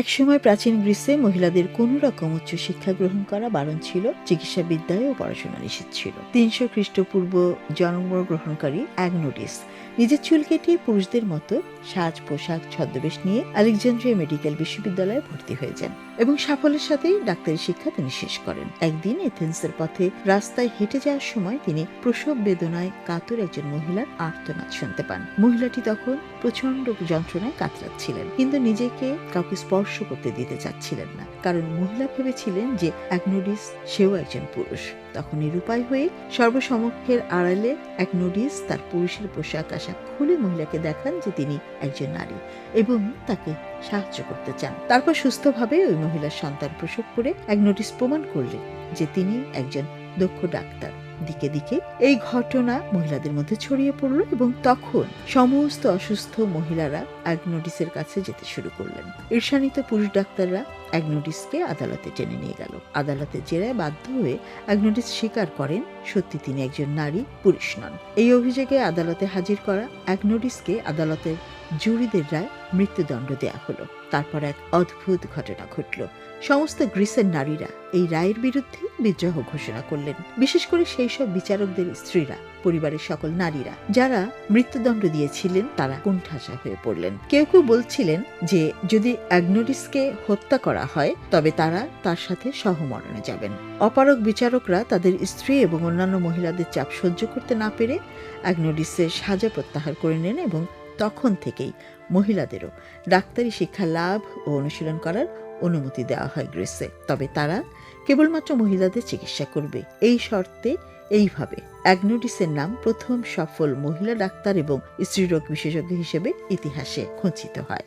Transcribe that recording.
একসময় প্রাচীন গ্রীসে মহিলাদের কোন রকম উচ্চ শিক্ষা গ্রহণ করা বারণ ছিল চিকিৎসা বিদ্যায় ও পড়াশোনা নিষেধ ছিল। তিনশো খ্রিস্টপূর্ব জন্ম জন্মগ্রহণকারী অ্যাগনোডিস নিজের চুল কেটে পুরুষদের মতো সাজ, পোশাক, ছদ্মবেশ নিয়ে আলেকজান্দ্রিয়া মেডিকেল বিশ্ববিদ্যালয়ে ভর্তি হয়ে যান এবং সাফল্যের সাথেই ডাক্তারি শিক্ষা তিনি শেষ করেন। একদিন এথেন্সের পথে রাস্তায় হেঁটে যাওয়ার সময় তিনি প্রসব বেদনায় কাতর একজন মহিলার আর্তনাদ শুনতে পান। মহিলাটি তখন প্রচণ্ড যন্ত্রণায় কাতরাচ্ছিলেন, কিন্তু নিজেকে কাউকে স্পর্শ করতে দিতে চাচ্ছিলেন না। কারণ মহিলা ভেবেছিলেন যে অ্যাগনোডিস সেও একজন পুরুষ। তখন নিরুপায় হয়ে সর্বসমক্ষের আড়ালে অ্যাগনোডিস তার পুরুষের পোশাক আশাক খুলে মহিলাকে দেখান যে তিনি একজন নারী এবং তাকে সাহায্য করতে চান। তারপর সুস্থভাবে ওই মহিলার সন্তান প্রসব করে অ্যাগনোডিস প্রমাণ করলেন যে তিনি একজন দক্ষ ডাক্তার। দিকে দিকে এই ঘটনা মহিলাদের মধ্যে ছড়িয়ে পড়ল এবং তখন সমস্ত অসুস্থ মহিলারা অ্যাগনোডিসের কাছে যেতে শুরু করলেন। ঈর্ষানিত পুরুষ ডাক্তাররা অ্যাগনোডিসকে আদালতে টেনে নিয়ে গেল। আদালতে জেরায় বাধ্য হয়ে অ্যাগনোডিস স্বীকার করেন, সত্যি তিনি একজন নারী, পুরুষ নন। এই অভিযোগে আদালতে হাজির করা অ্যাগনোডিসকে আদালতের জুরিদের রায় মৃত্যুদণ্ড দেয়া হলো। তারপর এক অদ্ভুত ঘটনা ঘটল। সমস্ত গ্রিসের নারীরা এই রায়ের বিরুদ্ধে বিদ্রোহ ঘোষণা করলেন। বিশেষ করে সেই সব বিচারকদের স্ত্রীরা, পরিবারের সকল নারীরা। যারা মৃত্যুদণ্ড দিয়েছিলেন, তারা কোণঠাসা হয়ে পড়লেন। কেউ কেউ বলছিলেন যে, যদি অ্যাগনোডিসকে হত্যা করা হয়, তবে তারা তার সাথে সহমরণে যাবেন। অপারক বিচারকরা তাদের স্ত্রী এবং অন্যান্য মহিলাদের চাপ সহ্য করতে না পেরে অ্যাগনোডিসের সাজা প্রত্যাহার করে নেন এবং তখন থেকেই মহিলাদেরও ডাক্তারি শিক্ষা লাভ ও অনুশীলন করার অনুমতি দেওয়া হয় গ্রিসে। তবে তারা কেবলমাত্র মহিলাদের চিকিৎসা করবে। এই শর্তে এইভাবে অ্যাগনোডিসের নাম প্রথম সফল মহিলা ডাক্তার এবং স্ত্রীরোগ বিশেষজ্ঞ হিসেবে ইতিহাসে খঞ্চিত হয়।